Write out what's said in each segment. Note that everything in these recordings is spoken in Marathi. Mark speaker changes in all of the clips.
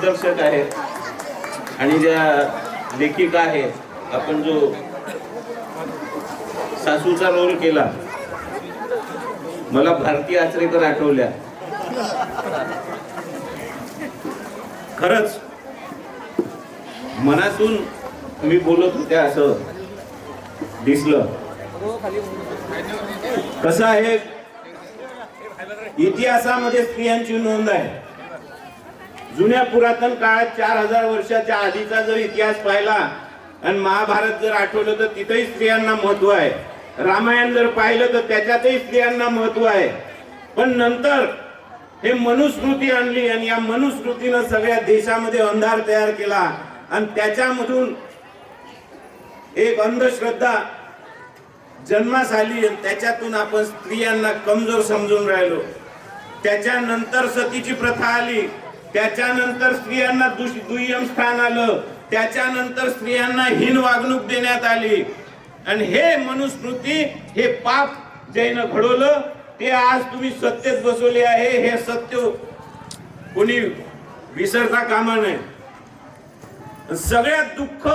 Speaker 1: दिग्दर्शक आहेत. आणि ज्या लेखिका आहेत आपण जो सासूचा रोल केला मला भारतीय आचरेकर आठवल्या. खरंच मनातून मी बोलत होत्या असं दिसलं. कसं आहे? इतिहासामध्ये स्त्रियांची नोंद आहे. जुन्या पुरातन काळात चार हजार वर्षाच्या आधीचा जर इतिहास पाहिला आणि महाभारत जर आठवलं तर तिथेही स्त्रियांना महत्त्व आहे. रामायण जर पाहिलं तर त्याच्यातही स्त्रियांना महत्त्व आहे. पण नंतर हे मनुस्मृती आणली आणि या मनुस्मृतीनं सगळ्या देशामध्ये अंधार तयार केला आणि त्याच्यामधून एक अंधश्रद्धा जन्मास आली आणि त्याच्यातून आपण स्त्रियांना कमजोर समजून राहिलो. त्याच्यानंतर सतीची प्रथा आली. त्याच्यानंतर स्त्रियांना दुष- दुय्यम स्थान आलं. त्याच्यानंतर स्त्रियांना हीन वागणूक देण्यात आली. आणि हे मनुस्मृती हे पाप जैन घडवलं ते आज तुम्ही सत्तेत बसवले आहे. हे सत्य कोणी विसरता कामा नये. सगळ्यात दुःख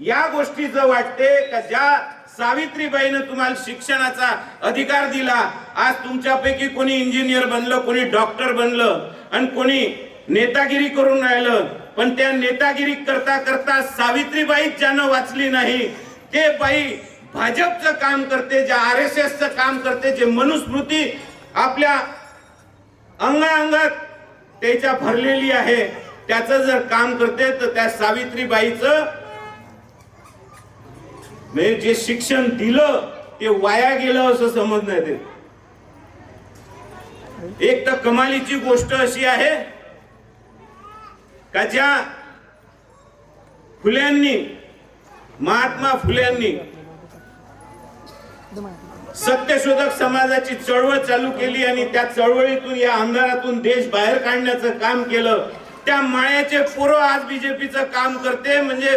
Speaker 1: या गोष्टीचं वाटते का ज्या सावित्रीबाईनं तुम्हाला शिक्षणाचा अधिकार दिला. आज तुमच्यापैकी कोणी इंजिनियर बनलं कोणी डॉक्टर बनलं आणि कोणी नेतागिरी करून राहिलं. पण त्या नेतागिरी करता करता सावित्रीबाई ज्यानं वाचली नाही ते बाई भाजपचं काम करते जे आर एस एसचं काम करते जे मनुस्मृती आपल्या अंगाअंगात त्याच्या भरलेली आहे त्याचं जर काम करते तर त्या सावित्रीबाईचं म्हणजे जे शिक्षण दिलं ते वाया गेलं असं समजण्यात येत. एक तर कमालीची गोष्ट अशी आहे का ज्या फुल्यांनी. महात्मा फुल्यांनी. सत्यशोधक समाजाची चळवळ चालू केली आणि त्या चळवळीतून या अंधारातून देश बाहेर काढण्याचं काम केलं. त्या मायाचे पोरं आज बीजेपीचं काम करते म्हणजे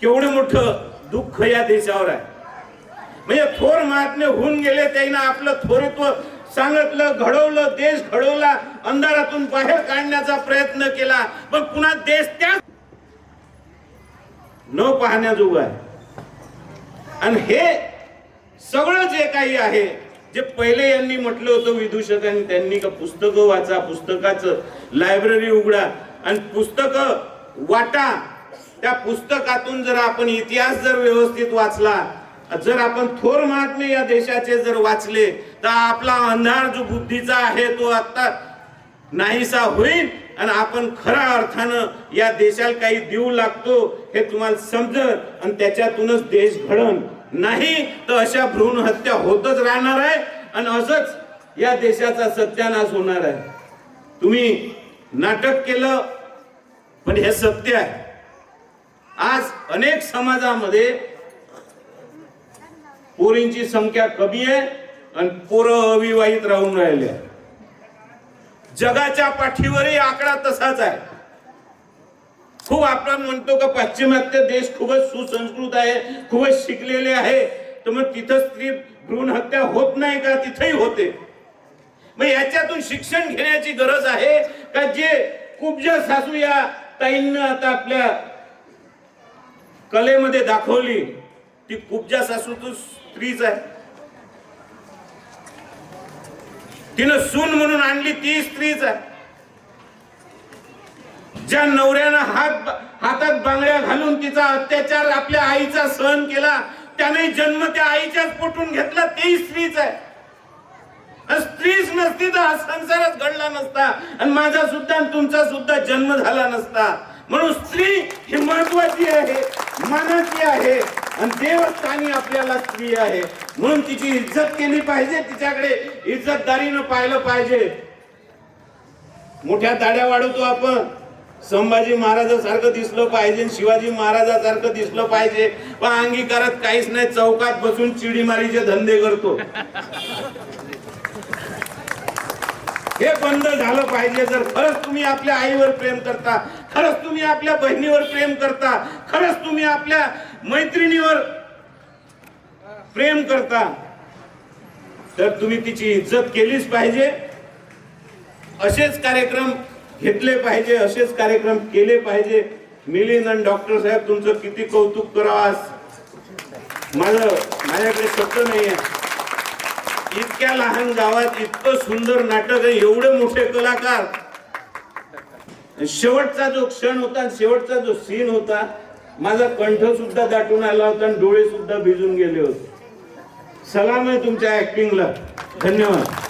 Speaker 1: केवढं मोठं दुःख या देशावर आहे. म्हणजे थोर महात्मे होऊन गेले त्यांना आपलं थोरत्व सांगितलं घडवलं देश घडवला अंधारातून बाहेर काढण्याचा प्रयत्न केला. पण पुन्हा देश त्या न पाहण्याजोग आहे. आणि हे सगळं जे काही आहे जे पहिले यांनी म्हटलं होतं विदूषकांनी त्यांनी का पुस्तकं वाचा पुस्तकाचं लायब्ररी उघडा आणि पुस्तकं वाटा. त्या पुस्तकातून जर आपण इतिहास जर व्यवस्थित वाचला जर आपण थोर महात्मे या देशाचे जर वाचले तर आपला अंधार जो बुद्धीचा आहे तो आता नाहीसा होईल आणि आपण खऱ्या अर्थानं या देशाला काही देऊ लागतो हे तुम्हाला समजत आणि त्याच्यातूनच देश घडन. नाही तर अशा भ्रूण हत्या होतच राहणार आहे आणि असंच या देशाचा सत्यानाश होणार आहे. तुम्ही नाटक केलं पण हे सत्य आहे. आज अनेक समाजामध्ये पोरींची संख्या कमी आहे आणि पोरं अविवाहित राहून राहिले. जगाच्या पाठीवरही आकडा तसाच आहे. खूप आपण म्हणतो का पाश्चिमात्य देश खूपच सुसंस्कृत आहे खूपच शिकलेले आहे. तर मग तिथं स्त्री भ्रूण हत्या होत नाही का? तिथेही होते. मग याच्यातून शिक्षण घेण्याची गरज आहे का जे कुब्जा सासू या ताईंना आता आपल्या कलेमध्ये दाखवली? ती कुब्जा सासू तर स्त्रीच आहे. तिनं सून म्हणून आणली ती स्त्रीच आहे. ज्या नवऱ्यानं हात हातात बांगड्या घालून तिचा अत्याचार आपल्या आईचा सहन केला त्याने जन्म त्या आईच्याच पोटून घेतला तेही स्त्रीच आहे. आणि स्त्रीच नसती तर हा संसारच घडला नसता आणि माझा सुद्धा तुमचा सुद्धा जन्म झाला नसता. म्हणून स्त्री ही महत्वाची आहे मानाची आहे. आणि देवस्थानी आपल्याला स्त्री आहे. म्हणून तिची इज्जत केली पाहिजे तिच्याकडे इज्जतदारीनं पाहिलं पाहिजे. मोठ्या दाड्या वाढवतो आपण. संभाजी महाराजासारखं दिसलं पाहिजे शिवाजी महाराजासारखं दिसलं पाहिजे. पण अंगीकारात काहीच नाही चौकात बसून चिडीमारीचे धंदे करतो. हे बंद झालं पाहिजे जर खरंच तुम्ही आपल्या आईवर प्रेम करता खरंच तुम्ही आपल्या बहिणीवर प्रेम करता खरंच तुम्ही आपल्या मैत्रिणीवर प्रेम करता तर तुम्ही तिची इज्जत केलीच पाहिजे. असेच कार्यक्रम घेतले पाहिजे असेच कार्यक्रम केले पाहिजे. मिलिंद आणि डॉक्टर साहेब तुमचं किती कौतुक करावं माझं माझ्याकडे शब्द नाही आहे इतक्या लहान गावात इतकं सुंदर नाटक आहे एवढे मोठे कलाकार. शेवटचा जो क्षण होता शेवटचा जो सीन होता माझा कंठ सुद्धा दाटून आला होता आणि डोळे सुद्धा भिजून गेले होते. सलाम आहे तुमच्या ऍक्टिंगला धन्यवाद.